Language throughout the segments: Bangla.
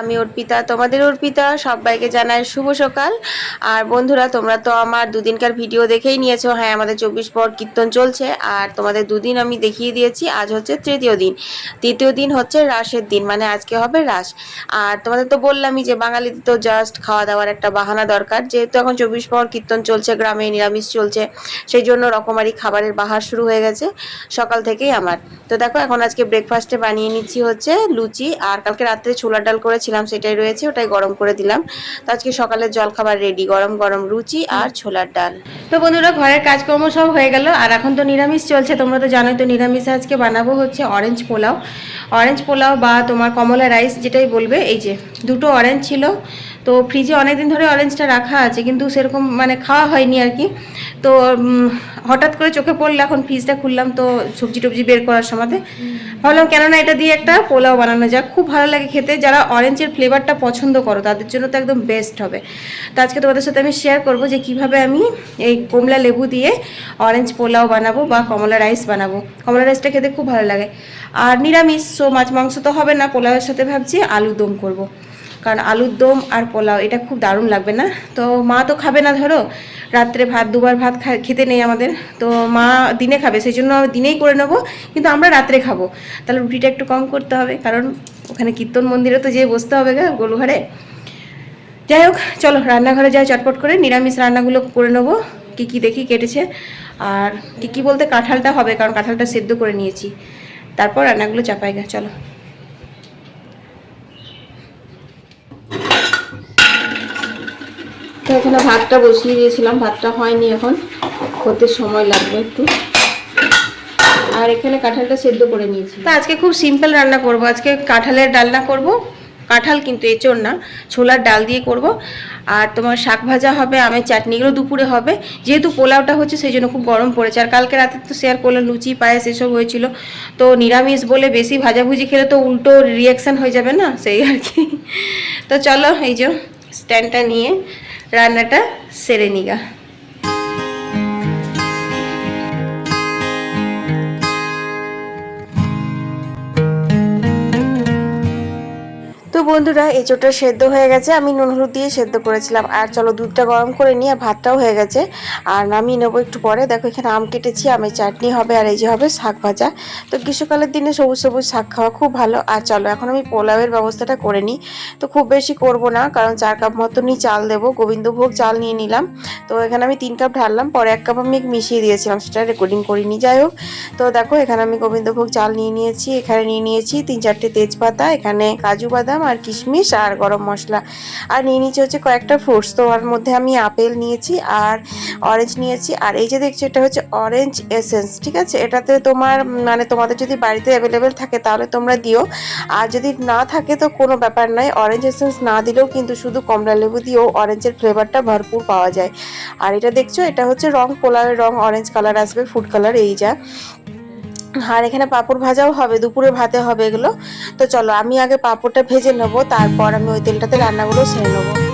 আমি অর্পিতা, তোমাদের অর্পিতা, সবাইকে জানাই শুভ সকাল। আর বন্ধুরা, তোমরা তো আমার দুদিনকার ভিডিও দেখেই নিয়েছো। হ্যাঁ আমাদের চব্বিশ পর কীর্তন চলছে, আর তোমাদের দুদিন আমি দেখিয়ে দিয়েছি। আজ হচ্ছে তৃতীয় দিন। তৃতীয় দিন হচ্ছে রাসের দিন মানে আজকে হবে রাস। আর তোমাদের তো বললামই যে বাঙালিদের তো জাস্ট খাওয়া দাওয়ার একটা বাহানা দরকার। যেহেতু এখন চব্বিশ পর কীর্তন চলছে, গ্রামে নিরামিষ চলছে, সেই জন্য রকমারি খাবারের বাহার শুরু হয়ে গেছে সকাল থেকেই আমার। তো দেখো, এখন আজকে ব্রেকফাস্টে বানিয়ে নিচ্ছি হচ্ছে লুচি, আর কালকে রাত্রে ছোলার ডাল করেছিলাম, সেটাই রয়েছে, ওটাই গরম করে দিলাম। তো আজকে সকালের জলখাবার রেডি গরম গরম রুচি আর ছোলার ডাল। তো বন্ধুরা, ঘরের কাজকর্ম সব হয়ে গেল, আর এখন তো নিরামিষ চলছে, তোমরা তো জানোই তো নিরামিষ আজকে বানাবো হচ্ছে অরেঞ্জ পোলাও। অরেঞ্জ পোলাও বা তোমার কমলা রাইস যেটাই বলবে, এই যে দুটো অরেঞ্জ ছিল তো ফ্রিজে অনেকদিন ধরে অরেঞ্জটা রাখা আছে, কিন্তু সেরকম মানে খাওয়া হয়নি আর কি। তো হঠাৎ করে চোখে পড়ল, এখন ফ্রিজটা খুললাম তো সবজি টবজি বের করার সময় ভাবলাম কেননা এটা দিয়ে একটা পোলাও বানানো যাক, খুব ভালো লাগে খেতে। যারা অরেঞ্জের ফ্লেভারটা পছন্দ করো, তাদের জন্য তো একদম বেস্ট হবে। তো আজকে তোমাদের সাথে আমি শেয়ার করব যে কীভাবে আমি এই কমলা লেবু দিয়ে অরেঞ্জ পোলাও বানাবো বা কমলা রাইস বানাবো। কমলা রাইসটা খেতে খুব ভালো লাগে। আর নিরামিষ সো মাছ মাংস তো হবে না, পোলাওয়ের সাথে ভাবছি আলু দম করব। কারণ আলুর দম আর পোলাও, এটা খুব দারুণ লাগবে না? তো মা তো খাবে না ধরো, রাত্রে ভাত, দুবার ভাত খেতে নেই আমাদের। তো মা দিনে খাবে সেই জন্য দিনেই করে নেব, কিন্তু আমরা রাত্রে খাব। তাহলে রুটিটা একটু কম করতে হবে, কারণ ওখানে কীর্তন মন্দিরে তো যেয়ে বসতে হবে গা গোলঘরে। যাই হোক, চলো রান্নাঘরে যাই, চটপট করে নিরামিষ রান্নাগুলো করে নেব, কী কী দেখি কেটেছে। আর কী কী বলতে কাঁঠালটা হবে, কারণ কাঁঠালটা সেদ্ধ করে নিয়েছি। তারপর রান্নাগুলো চাপাই গা, চলো। তো এখানে ভাতটা বসিয়ে দিয়েছিলাম, ভাতটা হয়নি এখন হতে সময় লাগবে একটু। আর এখানে কাঁঠালটা সেদ্ধ করে নিয়েছি তা আজকে খুব সিম্পল রান্না করব, আজকে কাঁঠালের ডালনা করব, কাঁঠাল কিন্তু এঁচড় না, ছোলার ডাল দিয়ে করব। আর তোমার শাক ভাজা হবে, আমের চাটনিগুলো দুপুরে হবে। যেহেতু পোলাওটা হচ্ছে, সেই জন্য খুব গরম পড়েছে। আর কালকে রাতে তো শেয়ার করলাম লুচি, পায়েস এসব হয়েছিল। তো নিরামিষ বলে বেশি ভাজাভুজি খেলে তো উল্টো রিয়াকশান হয়ে যাবে না, সেই আর কি। তো চলো, এই যে স্ট্যান্ডটা নিয়ে রান্নাটা সেরে নিগা। বন্ধুরা এঁচোটা সেদ্ধ হয়ে গেছে। আমি নুন হলুদ দিয়ে সেদ্ধ করেছিলাম। আর চলো দুধটা গরম করে নিয়ে আর ভাতটাও হয়ে গেছে। আর নামিয়ে নেব একটু পরে। দেখো, এখানে আম কেটেছি, আমের চাটনি হবে, আর এই যে হবে শাক ভাজা। তো গ্রীষ্মকালের দিনে সবুজ সবুজ শাক খাওয়া খুব ভালো। আর চলো, এখন আমি পোলাওয়ের ব্যবস্থাটা করে নিই। তো খুব বেশি করব না, কারণ চার কাপ মতনই চাল দেবো। গোবিন্দভোগ চাল নিয়ে নিলাম। তো এখানে আমি তিন কাপ ঢাললাম। পরে এক কাপ আমি মিশিয়ে দিয়েছিলাম, সেটা রেকর্ডিং করিনি। যাই হোক, তো দেখো, এখানে আমি গোবিন্দভোগ চাল নিয়ে নিয়েছি। এখানে নিয়ে নিয়েছি তিন চারটে তেজপাতা, এখানে কাজু বাদাম, আর কিশমিশ আর গরম মশলা। আর নিয়ে নিয়েছি হচ্ছে কয়েকটা ফ্রুটস। তো ওর মধ্যে আমি আপেল নিয়েছি আর অরেঞ্জ নিয়েছি। আর এই যে দেখছ, এটা হচ্ছে অরেঞ্জ এসেন্স ঠিক আছে? এটাতে তোমার মানে তোমাদের যদি বাড়িতে অ্যাভেলেবেল থাকে, তাহলে তোমরা দিও। আর যদি না থাকে, তো কোনো ব্যাপার নয়। অরেঞ্জ এসেন্স না দিলেও কিন্তু শুধু কমলা লেবু দিয়েও অরেঞ্জের ফ্লেভারটা ভরপুর পাওয়া যায়। আর এটা দেখছ, এটা হচ্ছে রং পোলাওয়ের রং অরেঞ্জ কালার আসবে ফুড কালার এই যা। আর এখানে পাঁপড় ভাজাও হবে, দুপুরে ভাতে হবে এগুলো। তো চলো, আমি আগে পাঁপড়টা ভেজে নেব, তারপর আমি ওই তেলটাতে রান্নাগুলো সেরে নেব।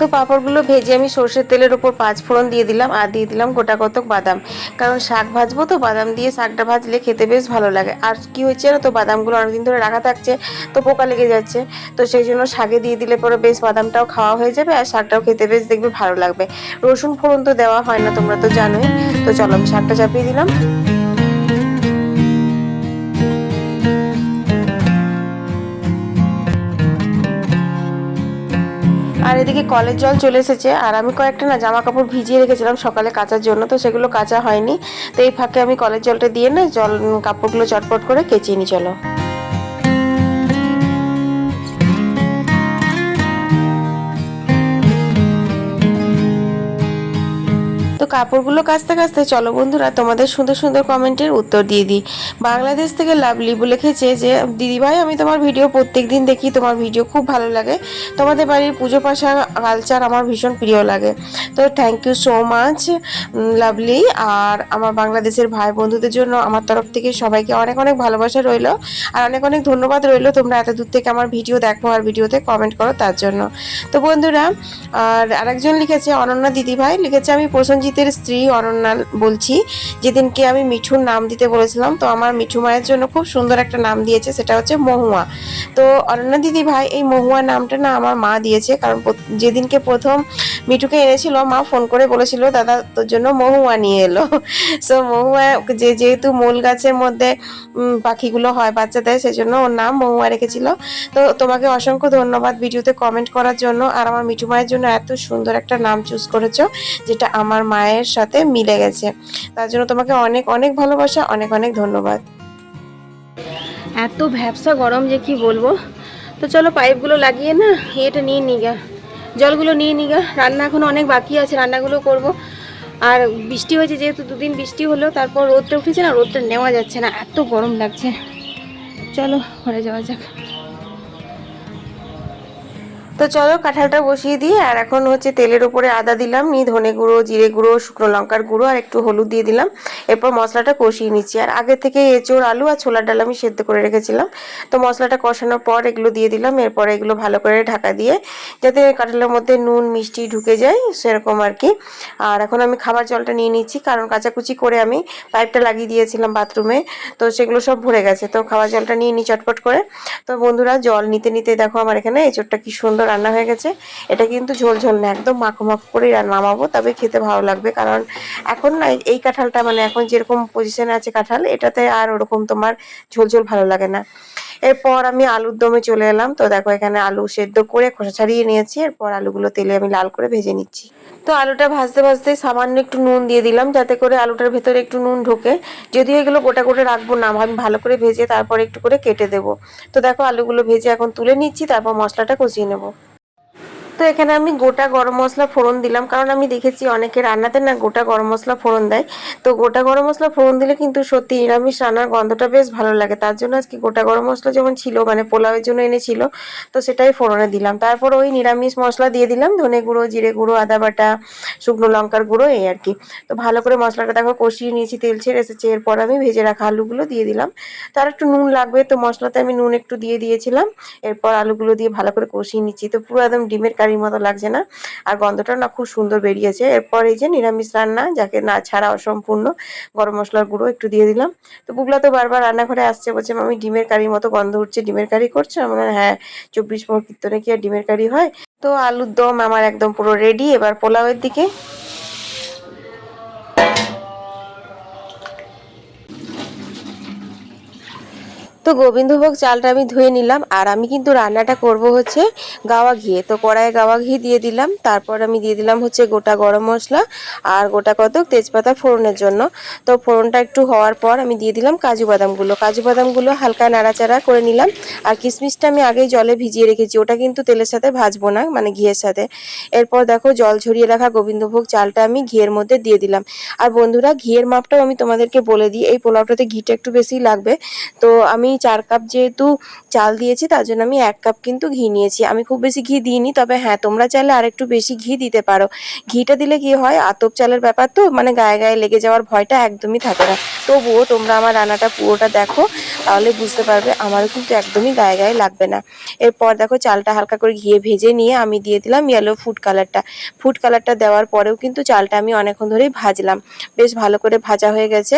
তো পাঁপড়গুলো ভেজে আমি সর্ষের তেলের ওপর পাঁচ ফোড়ন দিয়ে দিলাম আর দিয়ে দিলাম গোটা কতক বাদাম। কারণ শাক ভাজবো তো বাদাম দিয়ে শাকটা ভাজলে খেতে বেশ ভালো লাগে। আর কি হয়েছে না তো, বাদামগুলো অনেকদিন ধরে রাখা থাকছে, তো পোকা লেগে যাচ্ছে। তো সেই জন্য শাকে দিয়ে দিলে পরে বেশ বাদামটাও খাওয়া হয়ে যাবে আর শাকটাও খেতে বেশ দেখবে ভালো লাগবে। রসুন ফোড়ন তো দেওয়া হয় না, তোমরা তো জানোই। তো চলো আমি শাকটা চাপিয়ে দিলাম। আর এদিকে কলের জল চলে এসেছে। আর আমি কয়েকটা না জামা কাপড় ভিজিয়ে রেখেছিলাম সকালে কাচার জন্য, তো সেগুলো কাচা হয়নি। তো এই ফাঁকে আমি কলের জলটা দিয়ে না জল, কাপড়গুলো চটপট করে কেচিয়ে নিয়ে চলো। কাপড়গুলো কাচতে কাচতে, চলো বন্ধুরা তোমাদের সুন্দর সুন্দর কমেন্টের উত্তর দিয়ে দিই। বাংলাদেশ থেকে লাভলি লিখেছে যে দিদিভাই আমি তোমার ভিডিও প্রত্যেক দিন দেখি, তোমার ভিডিও খুব ভালো লাগে। তোমাদের বাড়ির পুজো পাশা কালচার আমার ভীষণ প্রিয় লাগে। তো thank you so much lovely. আর আমার বাংলাদেশের ভাই বন্ধুদের জন্য আমার তরফ থেকে সবাইকে অনেক অনেক ভালোবাসা রইল। আর অনেক অনেক ধন্যবাদ রইল তোমরা এত দূর থেকে আমার ভিডিও দেখো আর ভিডিওতে কমেন্ট করো তার জন্য। তো বন্ধুরা, আর আরেকজন লিখেছে, অনন্যা দিদিভাই লিখেছে, আমি প্রসেনজিতের স্ত্রী অনন্যা বলছি, যেদিনকে আমি মিঠুর নাম দিতে বলেছিলাম, তো আমার মিঠু মায়ের জন্য খুব সুন্দর একটা নাম দিয়েছে, সেটা হচ্ছে মহুয়া। তো অনন্যা দিদি ভাই, এই মহুয়া নামটা না আমার মা দিয়েছে, কারণ যেদিনকে প্রথম মিঠুকে এনেছিল, মা ফোন করে বলেছিল, দাদা, তোর জন্য মহুয়া নিয়ে এলো। সো মহুয়া যে যেহেতু মূল গাছের মধ্যে পাখিগুলো হয়, বাচ্চাদের, সেজন্য ওর নাম মহুয়া রেখেছিল। তো তোমাকে অসংখ্য ধন্যবাদ ভিডিওতে কমেন্ট করার জন্য, আর আমার মিঠু মায়ের জন্য এত সুন্দর একটা নাম চুজ করেছ, যেটা আমার মায়ের সাথে মিলে গেছে। তার জন্য তোমাকে অনেক অনেক ভালোবাসা, অনেক অনেক ধন্যবাদ। এত ভ্যাবসা গরম যে কি বলব? তো চলো পাইপগুলো লাগিয়ে না এটা নিয়ে নিগা জলগুলো নিয়ে নিগা রান্না এখন অনেক বাকি আছে, রান্নাগুলো করব। আর বৃষ্টি হয়েছে, যেহেতু দুদিন বৃষ্টি হলো, তারপর রোদটা উঠেছে না, রোদটা নেওয়া যাচ্ছে না, এত গরম লাগছে। চলো, ঘরে যাওয়া যাক। তো চলো কাঁঠালটা বসিয়ে দিই আর এখন হচ্ছে তেলের উপরে আদা দিলাম, নিয়ে ধনে গুঁড়ো, জিরে গুঁড়ো, শুকনো লঙ্কার গুঁড়ো, আর একটু হলুদ দিয়ে দিলাম। এরপর মশলাটা কষিয়ে নিচ্ছি। আর আগে থেকে এঁচোড়, আলু আর ছোলার ডাল আমি সেদ্ধ করে রেখেছিলাম। তো মশলাটা কষানোর পর এগুলো দিয়ে দিলাম। এরপর এগুলো ভালো করে ঢাকা দিয়ে, যাতে কাঁঠালের মধ্যে নুন, মিষ্টি ঢুকে যায়, সেরকম আর কি। আর এখন আমি খাবার জলটা নিয়ে নিচ্ছি, কারণ কাচাকুচি করে আমি পাইপটা লাগিয়ে দিয়েছিলাম বাথরুমে। তো সেগুলো সব ভরে গেছে। তো খাবার জলটা নিয়ে নিই চটপট করে। তো বন্ধুরা, জল নিতে নিতে দেখো আমার এখানে এঁচোড়টা কি সুন্দর রান্না হয়ে গেছে। এটা কিন্তু ঝোল ঝোল না, একদম মাখো মাখো করে নামাবো, তবে খেতে ভালো লাগবে। কারণ এখন না এই কাঁঠালটা মানে এখন যেরকম পজিশনে আছে কাঁঠাল, এটাতে আর ওরকম তোমার ঝোল ঝোল ভালো লাগে না। এরপর আমি আলুর দমে চলে এলাম। তো দেখো, এখানে আলু সেদ্ধ করে খোসা ছাড়িয়ে নিয়েছি। এরপর আলুগুলো তেলে আমি লাল করে ভেজে নিচ্ছি। তো আলুটা ভাজতে ভাজতে সামান্য একটু নুন দিয়ে দিলাম, যাতে করে আলুটার ভেতরে একটু নুন ঢোকে। যদিও এগুলো গোটা গোটা রাখব না, আমি ভালো করে ভেজে তারপর একটু করে কেটে দেবো। তো দেখো, আলুগুলো ভেজে এখন তুলে নিচ্ছি, তারপর মশলাটা কষিয়ে নেব। তো এখানে আমি গোটা গরম মশলা ফোড়ন দিলাম। কারণ আমি দেখেছি অনেকে রান্নাতে না গোটা গরম মশলা ফোড়ন দেয়। তো গোটা গরম মশলা ফোড়ন দিলে কিন্তু সত্যি নিরামিষ রান্নার গন্ধটা বেশ ভালো লাগে। তার জন্য আজকে গোটা গরম মশলা যেমন ছিল মানে পোলাওয়ের জন্য এনেছিল, তো সেটাই ফোড়নে দিলাম। তারপর ওই নিরামিষ মশলা দিয়ে দিলাম, ধনে গুঁড়ো, জিরে গুঁড়ো, আদা বাটা, শুকনো লঙ্কার গুঁড়ো, এই আর কি। তো ভালো করে মশলাটা দেখো কষিয়ে নিয়েছি, তেল ছেড়ে এসেছে। এরপর আমি ভেজে রাখা আলুগুলো দিয়ে দিলাম। তার একটু নুন লাগবে, তো মশলাতে আমি নুন একটু দিয়ে দিয়েছিলাম। এরপর আলুগুলো দিয়ে ভালো করে কষিয়ে নিচ্ছি। তো পুরো একদম ডিমের কারির মতো লাগছে না। আর গন্ধটাও না খুব সুন্দর বেরিয়েছে। এরপর এই যে নিরামিষ রান্না, যাকে না ছাড়া অসম্পূর্ণ গরম মশলার গুঁড়ো একটু দিয়ে দিলাম। তো বুগলা তো বারবার রান্নাঘরে আসছে, বলছে আমি ডিমের কারির মতো গন্ধ উঠছে, ডিমের কারি করছে? আমরা হ্যাঁ চব্বিশ পর কীর্তনে কি আর ডিমের কারি হয়? তো আলুর দম আমার একদম পুরো রেডি এবার পোলাওয়ের দিকে তো গোবিন্দভোগ চালটা আমি ধুয়ে নিলাম, আর আমি কিন্তু রান্নাটা করব হচ্ছে গাওয়া ঘিয়ে তো কড়াইয়ে গাওয়া ঘি দিয়ে দিলাম, তারপর আমি দিয়ে দিলাম হচ্ছে গোটা গরম মশলা আর গোটা কতক তেজপাতা ফোড়নের জন্য। তো ফোড়নটা একটু হওয়ার পর আমি দিয়ে দিলাম কাজু বাদামগুলো। কাজু বাদামগুলো হালকা নাড়াচাড়া করে নিলাম, আর কিশমিশটা আমি আগেই জলে ভিজিয়ে রেখেছি, ওটা কিন্তু তেলের সাথে ভাজবো না মানে ঘিয়ের সাথে। এরপর দেখো জল ঝরিয়ে রাখা গোবিন্দভোগ চালটা আমি ঘিয়ের মধ্যে দিয়ে দিলাম। আর বন্ধুরা, ঘিয়ের মাপটাও আমি তোমাদেরকে বলে দিই, এই পোলাওটাতে ঘিটা একটু বেশি লাগবে। তো আমি চার কাপ যেহেতু চাল দিয়েছি, তার জন্য আমি এক কাপ কিন্তু ঘি নিয়েছি। আমি খুব বেশি ঘি দিইনি, তবে হ্যাঁ তোমরা চাইলে আর একটু বেশি ঘি দিতে পারো। ঘিটা দিলে কি হয়, আতপ চালের ব্যাপার তো মানে গায়ে গায়ে লেগে যাওয়ার ভয়টা একদমই থাকে না। তবুও তোমরা আমার রান্নাটা পুরোটা দেখো, তাহলে বুঝতে পারবে আমারও কিন্তু একদমই গায়ে গায়ে লাগবে না। এরপর দেখো চালটা হালকা করে ঘিয়ে ভেজে নিয়ে আমি দিয়ে দিলাম ইয়েলো ফুড কালারটা ফুড কালারটা দেওয়ার পরেও কিন্তু চালটা আমি অনেকক্ষণ ধরেই ভাজলাম। বেশ ভালো করে ভাজা হয়ে গেছে।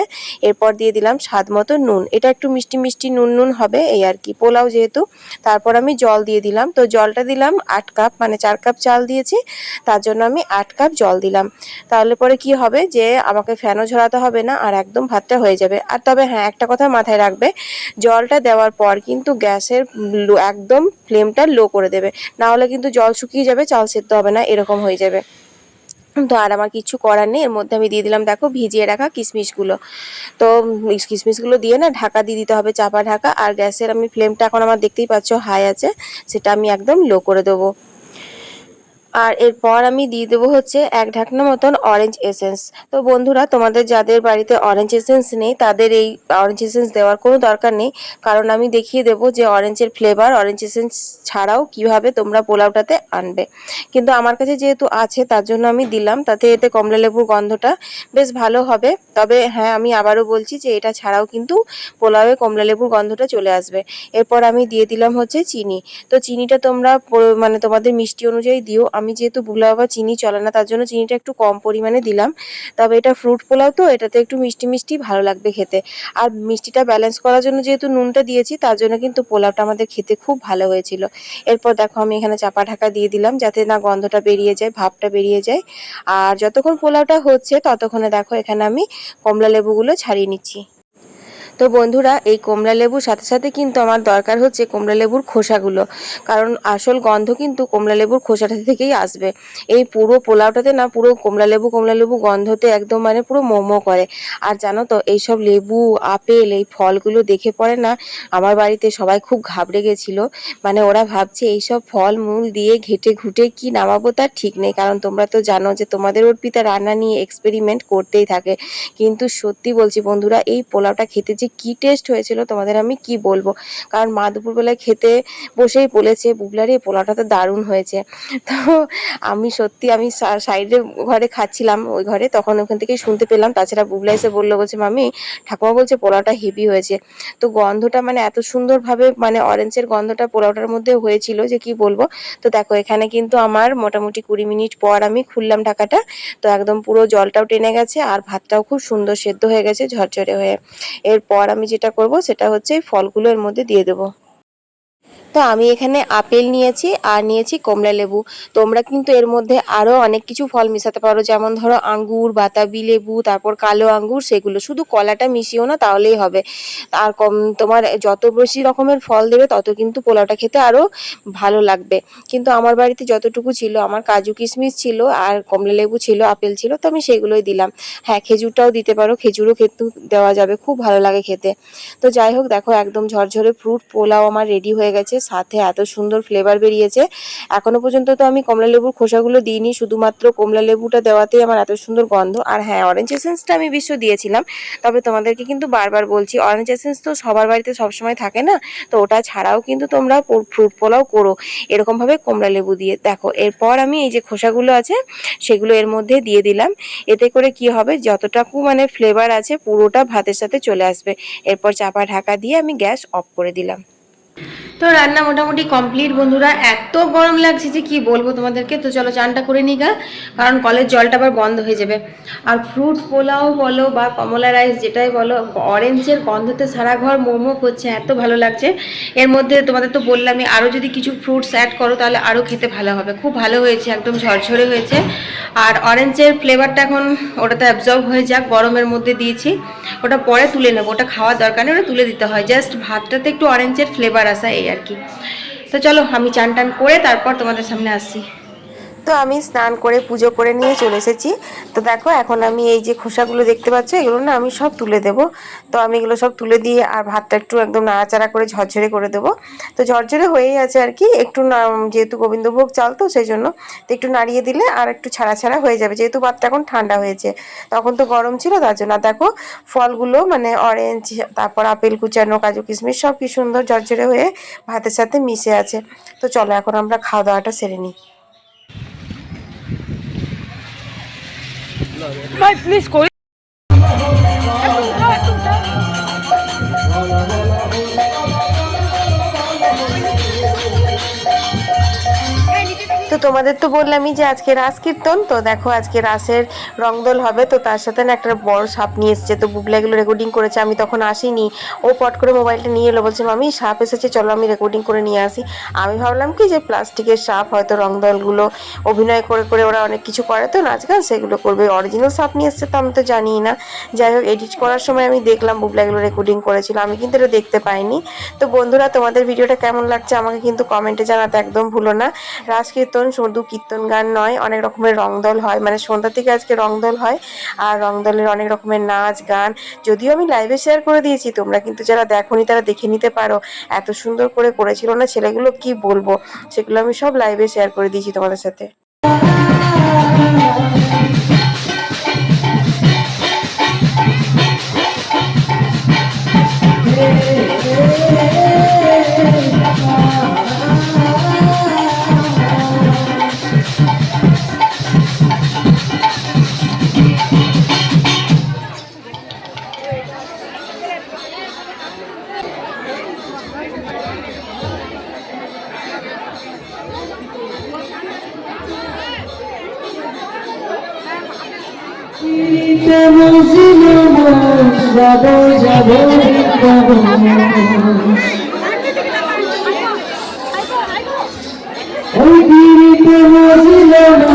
এরপর দিয়ে দিলাম স্বাদ মতো নুন। এটা একটু মিষ্টি মিষ্টি নুন নুন নুন হবে, এই আর কি। পোলাও যেহেতু, তারপর আমি জল দিয়ে দিলাম। তো জলটা দিলাম আট কাপ মানে চার কাপ চাল দিয়েছি, তার জন্য আমি আট কাপ জল দিলাম। তাহলে পরে কি হবে যে, আমাকে ফ্যানও ঝরাতে হবে না, আর একদম ভাতটা হয়ে যাবে। আর তবে হ্যাঁ একটা কথা মাথায় রাখবে, জলটা দেওয়ার পর কিন্তু গ্যাসের একদম ফ্লেমটা লো করে দেবে। না হলে কিন্তু জল শুকিয়ে যাবে, চাল সেদ্ধ হবে না, এরকম হয়ে যাবে। তো আর আমার কিছু করার নেই। এর মধ্যে আমি দিয়ে দিলাম, দেখো, ভিজিয়ে রাখা কিশমিশগুলো। তো কিশমিশগুলো দিয়ে না ঢাকা দিয়ে দিতে হবে, চাপা ঢাকা। আর গ্যাসের আমি ফ্লেমটা এখন আমার দেখতেই পাচ্ছ হাই আছে। সেটা আমি একদম লো করে দেবো। আর এরপর আমি দিয়ে দেবো হচ্ছে এক ঢাকনা মতন অরেঞ্জ এসেন্স তো বন্ধুরা, তোমাদের যাদের বাড়িতে অরেঞ্জ এসেন্স নেই, তাদের এই অরেঞ্জ এসেন্স দেওয়ার কোনো দরকার নেই। কারণ আমি দেখিয়ে দেবো যে অরেঞ্জের ফ্লেভার অরেঞ্জ এসেন্স ছাড়াও কীভাবে তোমরা পোলাওটাতে আনবে। কিন্তু আমার কাছে যেহেতু আছে, তার জন্য আমি দিলাম। তাতে এতে কমলা লেবুর গন্ধটা বেশ ভালো হবে। তবে হ্যাঁ আমি আবারও বলছি যে এটা ছাড়াও কিন্তু পোলাওয়ে কমলা লেবুর গন্ধটা চলে আসবে। এরপর আমি দিয়ে দিলাম হচ্ছে চিনি। তো চিনিটা তোমরা মানে তোমাদের মিষ্টি অনুযায়ী দিও। আমি যেহেতু বুলাও বা চিনি চলে না, তার জন্য চিনিটা একটু কম পরিমাণে দিলাম। তবে এটা ফ্রুট পোলাও তো, এটাতে একটু মিষ্টি মিষ্টি ভালো লাগবে খেতে। আর মিষ্টিটা ব্যালেন্স করার জন্য যেহেতু নুনটা দিয়েছি, তার জন্য কিন্তু পোলাওটা আমাদের খেতে খুব ভালো হয়েছিল। এরপর দেখো আমি এখানে চাপা ঢাকা দিয়ে দিলাম, যাতে না গন্ধটা বেরিয়ে যায়, ভাবটা বেরিয়ে যায়। আর যতক্ষণ পোলাওটা হচ্ছে, ততক্ষণে দেখো এখানে আমি কমলা লেবুগুলো ছাড়িয়ে নিচ্ছি। তো বন্ধুরা, এই কমলা লেবুর সাথে সাথে কিন্তু আমার দরকার হচ্ছে কমলা লেবুর খোসাগুলো। কারণ আসল গন্ধ কিন্তু কমলা লেবুর খোসাটা থেকেই আসবে। এই পুরো পোলাওটাতে না পুরো কমলা লেবু কমলা লেবু গন্ধতে একদম মানে পুরো মোমো করে। আর জানো তো, এইসব লেবু, আপেল, এই ফলগুলো দেখে পরে না আমার বাড়িতে সবাই খুব ঘাবড়ে গেছিল। মানে ওরা ভাবছে এইসব ফল মূল দিয়ে ঘেটে ঘুটে কি নামাবো তার ঠিক নেই। কারণ তোমরা তো জানো যে তোমাদের অর্পিতা রান্না নিয়ে এক্সপেরিমেন্ট করতেই থাকে। কিন্তু সত্যি বলছি বন্ধুরা, এই পোলাওটা খেতে যে কি টেস্ট হয়েছিল, তোমাদের আমি কি বলব? কারণ মা দুপুরবেলায় খেতে বসেই বলেছে বুবলারে পোলাওটা তো দারুণ হয়েছে। তো আমি সত্যি, আমি সাইডে ঘরে খাচ্ছিলাম, ওই ঘরে, তখন ওখান থেকে শুনতে পেলাম। তাছাড়া বুবলা এসে বলল, বলছে, মামি, ঠাকুমা বলছে পোলাওটা হেভি হয়েছে। তো গন্ধটা মানে এত সুন্দরভাবে মানে অরেঞ্জের গন্ধটা পোলাওটার মধ্যে হয়েছিল যে কি বলব? তো দেখো, এখানে কিন্তু আমার মোটামুটি কুড়ি মিনিট পর আমি খুললাম ঢাকাটা। তো একদম পুরো জলটাও টেনে গেছে, আর ভাতটাও খুব সুন্দর সেদ্ধ হয়ে গেছে, ঝরঝরে হয়ে। এরপর আমি যেটা করব সেটা হচ্ছে ফলগুলোর ফলগুলো এর মধ্যে দিয়ে দেবো। তো আমি এখানে আপেল নিয়েছি আর নিয়েছি কমলা লেবু। তোমরা কিন্তু এর মধ্যে আরও অনেক কিছু ফল মিশাতে পারো, যেমন ধরো আঙ্গুর, বাতাবি লেবু, তারপর কালো আঙ্গুর, সেগুলো। শুধু কলাটা মিশিও না, তাহলেই হবে। আর কম, তোমার যত বেশি রকমের ফল দেবে, তত কিন্তু পোলাওটা খেতে আরও ভালো লাগবে। কিন্তু আমার বাড়িতে যতটুকু ছিল, আমার কাজু কিশমিশ ছিল আর কমলা লেবু ছিল, আপেল ছিল, তো আমি সেগুলোই দিলাম। হ্যাঁ খেজুরটাও দিতে পারো, খেজুরও খেতে দেওয়া যাবে, খুব ভালো লাগে খেতে। তো যাই হোক, দেখো একদম ঝরঝরে ফ্রুট পোলাও আমার রেডি হয়ে গেছে। সাথে এত সুন্দর ফ্লেভার বেরিয়েছে। এখনও পর্যন্ত তো আমি কমলা লেবুর খোসাগুলো দিইনি, শুধুমাত্র কমলা লেবুটা দেওয়াতেই আমার এত সুন্দর গন্ধ। আর হ্যাঁ অরেঞ্জ এসেন্সটা আমি বিশ্ব দিয়েছিলাম, তবে তোমাদেরকে কিন্তু বারবার বলছি অরেঞ্জ এসেন্স তো সবার বাড়িতে সবসময় থাকে না, তো ওটা ছাড়াও কিন্তু তোমরা ফ্রুট পোলাও করো। এরকমভাবে কমলা লেবু দিয়ে, দেখো, এরপর আমি এই যে খোসাগুলো আছে, সেগুলো এর মধ্যে দিয়ে দিলাম। এতে করে কি হবে, যতটুকু মানে ফ্লেভার আছে, পুরোটা ভাতের সাথে চলে আসবে। এরপর চাপা ঢাকা দিয়ে আমি গ্যাস অফ করে দিলাম। তো রান্না মোটামুটি কমপ্লিট বন্ধুরা। এত গরম লাগছে যে কি বলব তোমাদেরকে? তো চলো চানটা করে নিই গা, কারণ কলের জলটা আবার বন্ধ হয়ে যাবে। আর ফ্রুট পোলাও বলো বা কমলা রাইস যেটাই বলো অরেঞ্জের গন্ধতে সারা ঘর মোমো করছে, এত ভালো লাগছে। এর মধ্যে তোমাদের তো বললামই আরও যদি কিছু ফ্রুটস অ্যাড করো তাহলে আরও খেতে ভালো হবে। খুব ভালো হয়েছে, একদম ঝরঝরে হয়েছে। আর অরেঞ্জের ফ্লেভারটা এখন ওটাতে অ্যাবজর্ব হয়ে যাক, গরমের মধ্যে দিয়েছি। ওটা পরে তুলে নেব, ওটা খাওয়ার দরকার নেই, ওটা তুলে দিতে হয়। জাস্ট ভাতটাতে একটু অরেঞ্জের ফ্লেভার আসা, এই আর কি। তো চলো আমি চান টান করে তারপর তোমাদের সামনে আসছি। তো আমি স্নান করে পুজো করে নিয়ে চলে এসেছি। তো দেখো, এখন আমি এই যে খোসাগুলো দেখতে পাচ্ছ, এগুলো না আমি সব তুলে দেব। তো আমি এগুলো সব তুলে দিয়ে আর ভাতটা একটু একদম নাড়াচাড়া করে ঝরঝরে করে দেবো। তো ঝরঝরে হয়েই আছে আর কি, একটু যেহেতু গোবিন্দভোগ চাল তো সেই জন্য, তো একটু নাড়িয়ে দিলে আর একটু ছাড়া ছাড়া হয়ে যাবে। যেহেতু ভাতটা এখন ঠান্ডা হয়েছে, তখন তো গরম ছিল, তার জন্য। দেখো, ফলগুলো মানে অরেঞ্জ তারপর আপেল কুচানো, কাজু কিশমিশ, সব কি সুন্দর ঝরঝরে হয়ে ভাতের সাথে মিশে আছে। তো চলো, এখন আমরা খাওয়া দাওয়াটা সেরে নিই। প্লিজ করি। তো তোমাদের তো বললামই যে আজকে রাস কীর্তন, তো দেখো আজকে রাসের রংদোল হবে, তো তার সাথে না একটা বড় সাপ নিয়ে এসছে, তো বুবলা এগুলো রেকর্ডিং করেছে, আমি তখন আসিনি। ও পট করে মোবাইলটা নিয়ে এলো, বলছে, মামি, সাপ এসেছে, চলো আমি রেকর্ডিং করে নিয়ে আসি। আমি ভাবলাম কি যে প্লাস্টিকের সাপ, হয়তো রংদলগুলো অভিনয় করে করে ওরা অনেক কিছু করে, তো নাচ গান সেগুলো করবে অরিজিনাল সাপ নিয়ে এসছে তো আমি তো জানিই না। যাই হোক এডিট করার সময় আমি দেখলাম বুবলা এগুলো রেকর্ডিং করেছিল, আমি কিন্তু এটা দেখতে পাইনি। তো বন্ধুরা, তোমাদের ভিডিওটা কেমন লাগছে আমাকে কিন্তু কমেন্টে জানাতে একদম ভুলো না। রাস কীর্তন শুধু কীর্তন গান নয়, অনেক রকমের রংদল হয়। মানে সন্ধ্যা থেকে আজকে রংদল হয় আর রংদলের অনেক রকমের নাচ, গান। যদিও আমি লাইভে শেয়ার করে দিয়েছি, তোমরা কিন্তু যারা দেখোনি তারা দেখে নিতে পারো। এত সুন্দর করে করেছিল না ছেলেগুলো, কি বলব? সেগুলো আমি সব লাইভে শেয়ার করে দিয়েছি তোমাদের সাথে।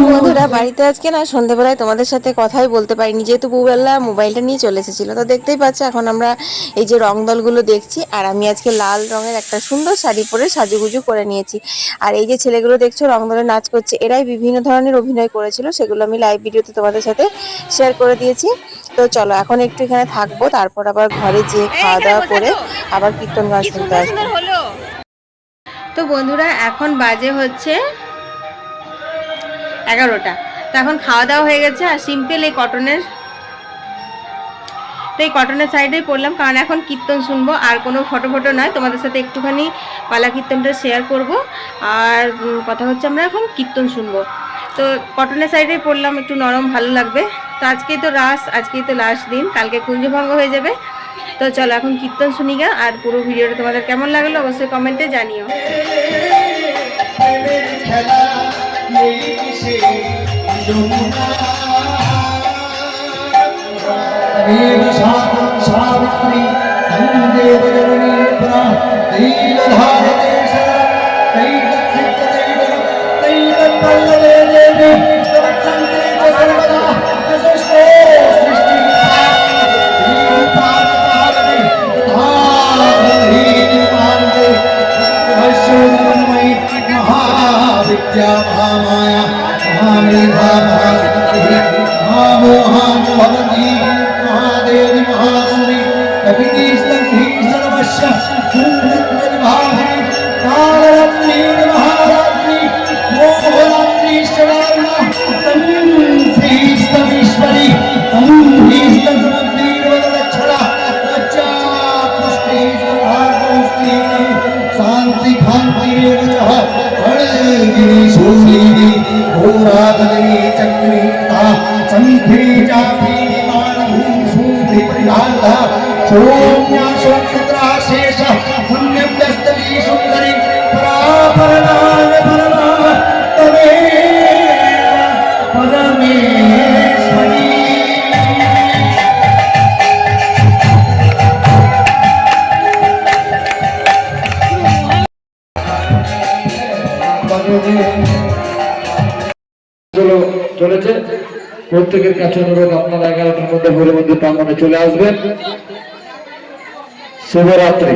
বন্ধুরা বাড়িতে আজকে না সন্ধ্যেবেলায় তোমাদের সাথে কথাই বলতে পারিনি। যেহেতু বুবেলা মোবাইলটা নিয়ে চলে এসেছিল, তো দেখতেই পাচ্ছ এখন আমরা এই যে রং দলগুলো দেখছি, আর আমি আজকে লাল রঙের একটা সুন্দর শাড়ি পরে সাজুগুজু করে নিয়েছি। আর এই যে ছেলেগুলো দেখছ, রং দলে নাচ করছে, এরাই বিভিন্ন ধরনের অভিনয় করেছিল, সেগুলো আমি লাইভ ভিডিওতে তোমাদের সাথে শেয়ার করে দিয়েছি। তো চলো এখন একটু এখানে থাকব তারপর আবার ঘরে যেয়ে খাওয়া দাওয়া করে আবার কীর্তন গান শুনতে আসব। তো বন্ধুরা এখন বাজে হচ্ছে এগারোটা। তো এখন খাওয়া দাওয়া হয়ে গেছে আর সিম্পল এই কটনের তো এই কটনের সাইডেই পড়লাম কারণ এখন কীর্তন শুনব আর কোনো ফটো ফটো নয়। তোমাদের সাথে একটুখানি পালা কীর্তনটা শেয়ার করব। আর কথা হচ্ছে আমরা এখন কীর্তন শুনব। তো কটনের সাইডেই পড়লাম, একটু নরম ভালো লাগবে। তো আজকেই তো রাস, আজকেই তো লাস্ট দিন, কালকে কুঞ্জভঙ্গ হয়ে যাবে। তো চলো এখন কীর্তন শুনি গা, আর পুরো ভিডিওটা তোমাদের কেমন লাগল অবশ্যই কমেন্টে জানিও। সাবিত্রী 야. প্রত্যেকের কাছে অনুরোধ আপনারা এগারোটার মধ্যে ঘুরে মধ্যে প্রাঙ্গনে চলে আসবেন। শুভরাত্রি।